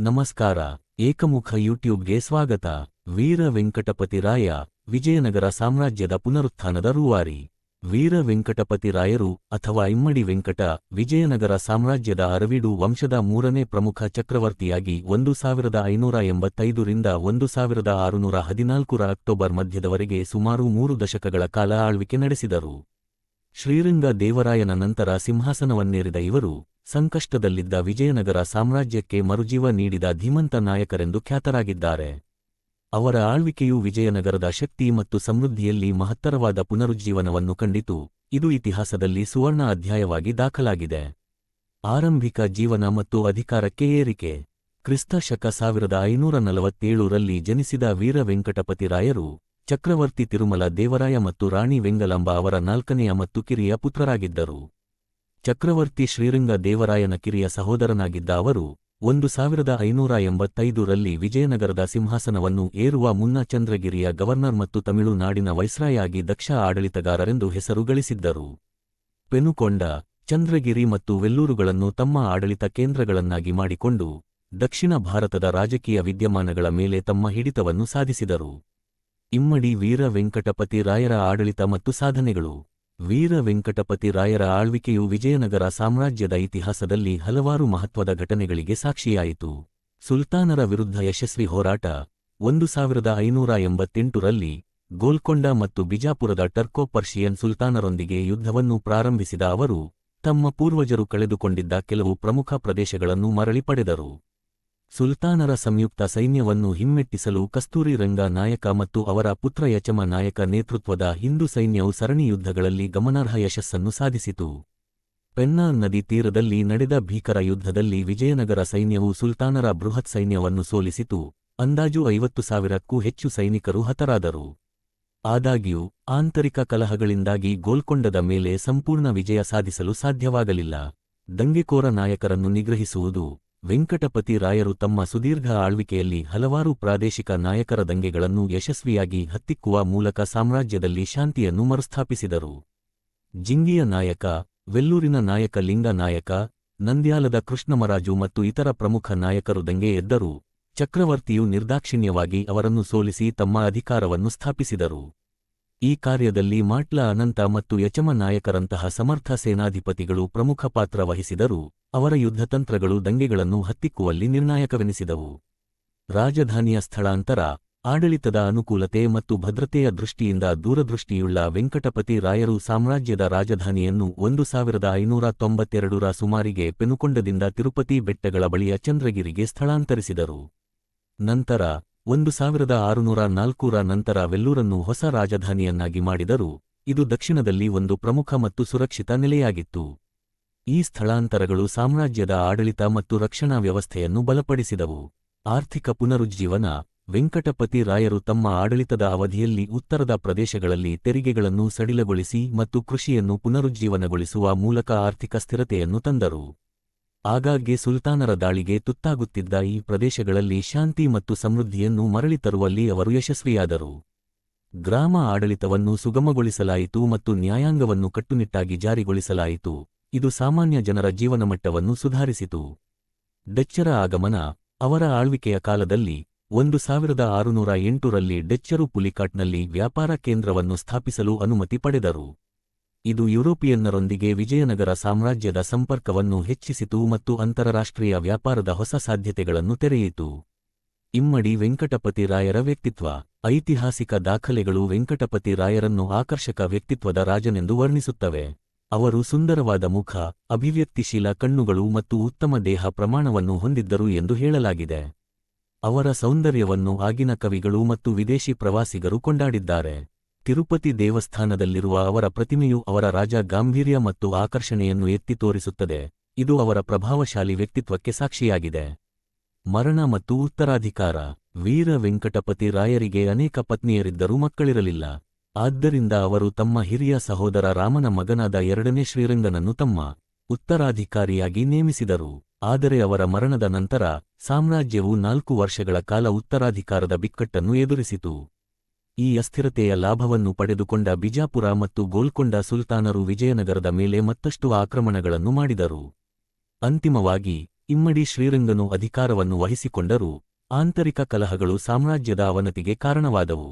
ನಮಸ್ಕಾರ, ಏಕಮುಖ ಯೂಟ್ಯೂಬ್ಗೆ ಸ್ವಾಗತ. ವೀರ ವೆಂಕಟಪತಿ ರಾಯ, ವಿಜಯನಗರ ಸಾಮ್ರಾಜ್ಯದ ಪುನರುತ್ಥಾನದ ರೂವಾರಿ. ವೀರ ವೆಂಕಟಪತಿ ರಾಯರು ಅಥವಾ ಇಮ್ಮಡಿ ವೆಂಕಟ, ವಿಜಯನಗರ ಸಾಮ್ರಾಜ್ಯದ ಅರವಿಡು ವಂಶದ ಮೂರನೇ ಪ್ರಮುಖ ಚಕ್ರವರ್ತಿಯಾಗಿ ಒಂದು ಸಾವಿರದ ಐನೂರ ಎಂಬತ್ತೈದರಿಂದ ಒಂದು ಸಾವಿರದ ಆರುನೂರ ಹದಿನಾಲ್ಕರ ಅಕ್ಟೋಬರ್ ಮಧ್ಯದವರೆಗೆ ಸುಮಾರು ಮೂರು ದಶಕಗಳ ಕಾಲ ಆಳ್ವಿಕೆ ನಡೆಸಿದರು. ಶ್ರೀರಂಗ ದೇವರಾಯನ ನಂತರ ಸಿಂಹಾಸನವನ್ನೇರಿದ ಇವರು ಸಂಕಷ್ಟದಲ್ಲಿದ್ದ ವಿಜಯನಗರ ಸಾಮ್ರಾಜ್ಯಕ್ಕೆ ಮರುಜೀವ ನೀಡಿದ ಧೀಮಂತ ನಾಯಕರೆಂದು ಖ್ಯಾತರಾಗಿದ್ದಾರೆ. ಅವರ ಆಳ್ವಿಕೆಯು ವಿಜಯನಗರದ ಶಕ್ತಿ ಮತ್ತು ಸಮೃದ್ಧಿಯಲ್ಲಿ ಮಹತ್ತರವಾದ ಪುನರುಜ್ಜೀವನವನ್ನು ಕಂಡಿತು. ಇದು ಇತಿಹಾಸದಲ್ಲಿ ಸುವರ್ಣ ಅಧ್ಯಾಯವಾಗಿ ದಾಖಲಾಗಿದೆ. ಆರಂಭಿಕ ಜೀವನ ಮತ್ತು ಅಧಿಕಾರಕ್ಕೆ ಏರಿಕೆ. ಕ್ರಿಸ್ತ ಶಕ ಸಾವಿರದ ಐನೂರ ನಲವತ್ತೇಳರಲ್ಲಿ ಜನಿಸಿದ ವೀರ ವೆಂಕಟಪತಿ ರಾಯರು, ಚಕ್ರವರ್ತಿ ತಿರುಮಲ ದೇವರಾಯ ಮತ್ತು ರಾಣಿ ವೆಂಗಲಂಬ ಅವರ ನಾಲ್ಕನೆಯ ಮತ್ತು ಕಿರಿಯ ಪುತ್ರರಾಗಿದ್ದರು. ಚಕ್ರವರ್ತಿ ಶ್ರೀರಂಗ ದೇವರಾಯನ ಕಿರಿಯ ಸಹೋದರನಾಗಿದ್ದ ಅವರು, ಒಂದು ಸಾವಿರದ ಐನೂರ ಎಂಬತ್ತೈದರಲ್ಲಿ ವಿಜಯನಗರದ ಸಿಂಹಾಸನವನ್ನು ಏರುವ ಮುನ್ನ ಚಂದ್ರಗಿರಿಯ ಗವರ್ನರ್ ಮತ್ತು ತಮಿಳುನಾಡಿನ ವೈಸ್ರಾಯಾಗಿ ದಕ್ಷ ಆಡಳಿತಗಾರರೆಂದು ಹೆಸರು ಗಳಿಸಿದ್ದರು ಪೆನುಕೊಂಡ, ಚಂದ್ರಗಿರಿ ಮತ್ತು ವೆಲ್ಲೂರುಗಳನ್ನು ತಮ್ಮ ಆಡಳಿತ ಕೇಂದ್ರಗಳನ್ನಾಗಿ ಮಾಡಿಕೊಂಡು, ದಕ್ಷಿಣ ಭಾರತದ ರಾಜಕೀಯ ವಿದ್ಯಮಾನಗಳ ಮೇಲೆ ತಮ್ಮ ಹಿಡಿತವನ್ನು ಸಾಧಿಸಿದರು. ಇಮ್ಮಡಿ ವೀರ ವೆಂಕಟಪತಿ ರಾಯರ ಆಡಳಿತ ಮತ್ತು ಸಾಧನೆಗಳು ವೀರ ವೆಂಕಟಪತಿ ರಾಯರ ಆಳ್ವಿಕೆಯು ವಿಜಯನಗರ ಸಾಮ್ರಾಜ್ಯದ ಇತಿಹಾಸದಲ್ಲಿ ಹಲವಾರು ಮಹತ್ವದ ಘಟನೆಗಳಿಗೆ ಸಾಕ್ಷಿಯಾಯಿತು. ಸುಲ್ತಾನರ ವಿರುದ್ಧ ಯಶಸ್ವಿ ಹೋರಾಟ, ಒಂದು ಸಾವಿರದ ಐನೂರ ಎಂಬತ್ತೆಂಟರಲ್ಲಿ ಗೋಲ್ಕೊಂಡ ಮತ್ತು ಬಿಜಾಪುರದ ಟರ್ಕೋ ಪರ್ಷಿಯನ್ ಸುಲ್ತಾನರೊಂದಿಗೆ ಯುದ್ಧವನ್ನು ಪ್ರಾರಂಭಿಸಿದ ಅವರು, ತಮ್ಮ ಪೂರ್ವಜರು ಕಳೆದುಕೊಂಡಿದ್ದ ಕೆಲವು ಪ್ರಮುಖ ಪ್ರದೇಶಗಳನ್ನು ಮರಳಿ ಪಡೆದರು. ಸುಲ್ತಾನರ ಸಂಯುಕ್ತ ಸೈನ್ಯವನ್ನು ಹಿಮ್ಮೆಟ್ಟಿಸಲು ಕಸ್ತೂರಿ ರಂಗ ನಾಯಕ ಮತ್ತು ಅವರ ಪುತ್ರ ಯಚಮ ನಾಯಕ ನೇತೃತ್ವದ ಹಿಂದೂ ಸೈನ್ಯವು ಸರಣಿ ಯುದ್ಧಗಳಲ್ಲಿ ಗಮನಾರ್ಹ ಯಶಸ್ಸನ್ನು ಸಾಧಿಸಿತು. ಪೆನ್ನಾರ್ ನದಿ ತೀರದಲ್ಲಿ ನಡೆದ ಭೀಕರ ಯುದ್ಧದಲ್ಲಿ ವಿಜಯನಗರ ಸೈನ್ಯವು ಸುಲ್ತಾನರ ಬೃಹತ್ ಸೈನ್ಯವನ್ನು ಸೋಲಿಸಿತು. ಅಂದಾಜು ಐವತ್ತು ಸಾವಿರಕ್ಕೂ ಹೆಚ್ಚು ಸೈನಿಕರು ಹತರಾದರು. ಆದಾಗ್ಯೂ, ಆಂತರಿಕ ಕಲಹಗಳಿಂದಾಗಿ ಗೋಲ್ಕೊಂಡದ ಮೇಲೆ ಸಂಪೂರ್ಣ ವಿಜಯ ಸಾಧಿಸಲು ಸಾಧ್ಯವಾಗಲಿಲ್ಲ. ದಂಗೆಕೋರ ನಾಯಕರನ್ನು ನಿಗ್ರಹಿಸುವುದು ವೆಂಕಟಪತಿ ರಾಯರು ತಮ್ಮ ಸುದೀರ್ಘ ಆಳ್ವಿಕೆಯಲ್ಲಿ ಹಲವಾರು ಪ್ರಾದೇಶಿಕ ನಾಯಕರ ದಂಗೆಗಳನ್ನು ಯಶಸ್ವಿಯಾಗಿ ಹತ್ತಿಕ್ಕುವ ಮೂಲಕ ಸಾಮ್ರಾಜ್ಯದಲ್ಲಿ ಶಾಂತಿಯನ್ನು ಮರುಸ್ಥಾಪಿಸಿದರು. ಜಿಂಗಿಯ ನಾಯಕ, ವೆಲ್ಲೂರಿನ ನಾಯಕ ಲಿಂಗ ನಾಯಕ, ನಂದ್ಯಾಲದ ಕೃಷ್ಣಮರಾಜು ಮತ್ತು ಇತರ ಪ್ರಮುಖ ನಾಯಕರು ದಂಗೆ ಎದ್ದರು ಚಕ್ರವರ್ತಿಯು ನಿರ್ದಾಕ್ಷಿಣ್ಯವಾಗಿ ಅವರನ್ನು ಸೋಲಿಸಿ ತಮ್ಮ ಅಧಿಕಾರವನ್ನು ಸ್ಥಾಪಿಸಿದರು. ಈ ಕಾರ್ಯದಲ್ಲಿ ಮಾಟ್ಲ ಅನಂತ ಮತ್ತು ಯಚಮ ನಾಯಕರಂತಹ ಸಮರ್ಥ ಸೇನಾಧಿಪತಿಗಳು ಪ್ರಮುಖ ಪಾತ್ರ ವಹಿಸಿದರು. ಅವರ ಯುದ್ಧತಂತ್ರಗಳು ದಂಗೆಗಳನ್ನು ಹತ್ತಿಕ್ಕುವಲ್ಲಿ ನಿರ್ಣಾಯಕವೆನಿಸಿದವು. ರಾಜಧಾನಿಯ ಸ್ಥಳಾಂತರ, ಆಡಳಿತದ ಅನುಕೂಲತೆ ಮತ್ತು ಭದ್ರತೆಯ ದೃಷ್ಟಿಯಿಂದ ದೂರದೃಷ್ಟಿಯುಳ್ಳ ವೆಂಕಟಪತಿ ರಾಯರು ಸಾಮ್ರಾಜ್ಯದ ರಾಜಧಾನಿಯನ್ನು ಒಂದು ಸಾವಿರದ ಐನೂರ ತೊಂಬತ್ತೆರಡರ ಸುಮಾರಿಗೆ ಪೆನುಕೊಂಡದಿಂದ ತಿರುಪತಿ ಬೆಟ್ಟಗಳ ಬಳಿಯ ಚಂದ್ರಗಿರಿಗೆ ಸ್ಥಳಾಂತರಿಸಿದರು. ನಂತರ ಒಂದು ಸಾವಿರದ ಆರುನೂರ ನಾಲ್ಕೂರ ನಂತರ ವೆಲ್ಲೂರನ್ನು ಹೊಸ ರಾಜಧಾನಿಯನ್ನಾಗಿ ಮಾಡಿದರು, ಇದು ದಕ್ಷಿಣದಲ್ಲಿ ಒಂದು ಪ್ರಮುಖ ಮತ್ತು ಸುರಕ್ಷಿತ ನೆಲೆಯಾಗಿತ್ತು. ಈ ಸ್ಥಳಾಂತರಗಳು ಸಾಮ್ರಾಜ್ಯದ ಆಡಳಿತ ಮತ್ತು ರಕ್ಷಣಾ ವ್ಯವಸ್ಥೆಯನ್ನು ಬಲಪಡಿಸಿದವು. ಆರ್ಥಿಕ ಪುನರುಜ್ಜೀವನ, ವೆಂಕಟಪತಿ ರಾಯರು ತಮ್ಮ ಆಡಳಿತದ ಅವಧಿಯಲ್ಲಿ ಉತ್ತರದ ಪ್ರದೇಶಗಳಲ್ಲಿ ತೆರಿಗೆಗಳನ್ನು ಸಡಿಲಗೊಳಿಸಿ ಮತ್ತು ಕೃಷಿಯನ್ನು ಪುನರುಜ್ಜೀವನಗೊಳಿಸುವ ಮೂಲಕ ಆರ್ಥಿಕ ಸ್ಥಿರತೆಯನ್ನು ತಂದರು. ಆಗಾಗ್ಗೆ ಸುಲ್ತಾನರ ದಾಳಿಗೆ ತುತ್ತಾಗುತ್ತಿದ್ದ ಈ ಪ್ರದೇಶಗಳಲ್ಲಿ ಶಾಂತಿ ಮತ್ತು ಸಮೃದ್ಧಿಯನ್ನು ಮರಳಿ ತರುವಲ್ಲಿ ಅವರು ಯಶಸ್ವಿಯಾದರು. ಗ್ರಾಮ ಆಡಳಿತವನ್ನು ಸುಗಮಗೊಳಿಸಲಾಯಿತು ಮತ್ತು ನ್ಯಾಯಾಂಗವನ್ನು ಕಟ್ಟುನಿಟ್ಟಾಗಿ ಜಾರಿಗೊಳಿಸಲಾಯಿತು. ಇದು ಸಾಮಾನ್ಯ ಜನರ ಜೀವನಮಟ್ಟವನ್ನು ಸುಧಾರಿಸಿತು. ಡೆಚ್ಚರ ಆಗಮನ, ಅವರ ಆಳ್ವಿಕೆಯ ಕಾಲದಲ್ಲಿ, ಒಂದು ಸಾವಿರದ ಆರುನೂರ ಎಂಟರಲ್ಲಿ ಡೆಚ್ಚರು ಪುಲಿಕಾಟ್ನಲ್ಲಿ ವ್ಯಾಪಾರ ಕೇಂದ್ರವನ್ನು ಸ್ಥಾಪಿಸಲು ಅನುಮತಿ ಪಡೆದರು. ಇದು ಯುರೋಪಿಯನ್ನರೊಂದಿಗೆ ವಿಜಯನಗರ ಸಾಮ್ರಾಜ್ಯದ ಸಂಪರ್ಕವನ್ನು ಹೆಚ್ಚಿಸಿತು ಮತ್ತು ಅಂತರರಾಷ್ಟ್ರೀಯ ವ್ಯಾಪಾರದ ಹೊಸ ಸಾಧ್ಯತೆಗಳನ್ನು ತೆರೆಯಿತು. ಇಮ್ಮಡಿ ವೆಂಕಟಪತಿ ರಾಯರ ವ್ಯಕ್ತಿತ್ವ, ಐತಿಹಾಸಿಕ ದಾಖಲೆಗಳು ವೆಂಕಟಪತಿ ರಾಯರನ್ನು ಆಕರ್ಷಕ ವ್ಯಕ್ತಿತ್ವದ ರಾಜನೆಂದು ವರ್ಣಿಸುತ್ತವೆ. ಅವರು ಸುಂದರವಾದ ಮುಖ, ಅಭಿವ್ಯಕ್ತಿಶೀಲ ಕಣ್ಣುಗಳು ಮತ್ತು ಉತ್ತಮ ದೇಹ ಪ್ರಮಾಣವನ್ನು ಹೊಂದಿದ್ದರು ಎಂದು ಹೇಳಲಾಗಿದೆ. ಅವರ ಸೌಂದರ್ಯವನ್ನು ಆಗಿನ ಕವಿಗಳು ಮತ್ತು ವಿದೇಶಿ ಪ್ರವಾಸಿಗರು ಕೊಂಡಾಡಿದ್ದಾರೆ. ತಿರುಪತಿ ದೇವಸ್ಥಾನದಲ್ಲಿರುವ ಅವರ ಪ್ರತಿಮೆಯು ಅವರ ರಾಜ ಗಾಂಭೀರ್ಯ ಮತ್ತು ಆಕರ್ಷಣೆಯನ್ನು ಎತ್ತಿ ತೋರಿಸುತ್ತದೆ. ಇದು ಅವರ ಪ್ರಭಾವಶಾಲಿ ವ್ಯಕ್ತಿತ್ವಕ್ಕೆ ಸಾಕ್ಷಿಯಾಗಿದೆ. ಮರಣ ಮತ್ತು ಉತ್ತರಾಧಿಕಾರ. ವೀರ ವೆಂಕಟಪತಿ ರಾಯರಿಗೆ ಅನೇಕ ಪತ್ನಿಯರಿದ್ದರೂ ಮಕ್ಕಳಿರಲಿಲ್ಲ. ಆದ್ದರಿಂದ ಅವರು ತಮ್ಮ ಹಿರಿಯ ಸಹೋದರ ರಾಮನ ಮಗನಾದ ಎರಡನೇ ಶ್ರೀರಂಗನನ್ನು ತಮ್ಮ ಉತ್ತರಾಧಿಕಾರಿಯಾಗಿ ನೇಮಿಸಿದರು. ಆದರೆ ಅವರ ಮರಣದ ನಂತರ ಸಾಮ್ರಾಜ್ಯವು ನಾಲ್ಕು ವರ್ಷಗಳ ಕಾಲ ಉತ್ತರಾಧಿಕಾರದ ಬಿಕ್ಕಟ್ಟನ್ನು ಎದುರಿಸಿತು. ಈ ಅಸ್ಥಿರತೆಯ ಲಾಭವನ್ನು ಪಡೆದುಕೊಂಡ ಬಿಜಾಪುರ ಮತ್ತು ಗೋಲ್ಕೊಂಡ ಸುಲ್ತಾನರು ವಿಜಯನಗರದ ಮೇಲೆ ಮತ್ತಷ್ಟು ಆಕ್ರಮಣಗಳನ್ನು ಮಾಡಿದರು. ಅಂತಿಮವಾಗಿ, ಇಮ್ಮಡಿ ಶ್ರೀರಂಗನು ಅಧಿಕಾರವನ್ನು ವಹಿಸಿಕೊಂಡರೂ. ಆಂತರಿಕ ಕಲಹಗಳು ಸಾಮ್ರಾಜ್ಯದ ಅವನತಿಗೆ ಕಾರಣವಾದವು.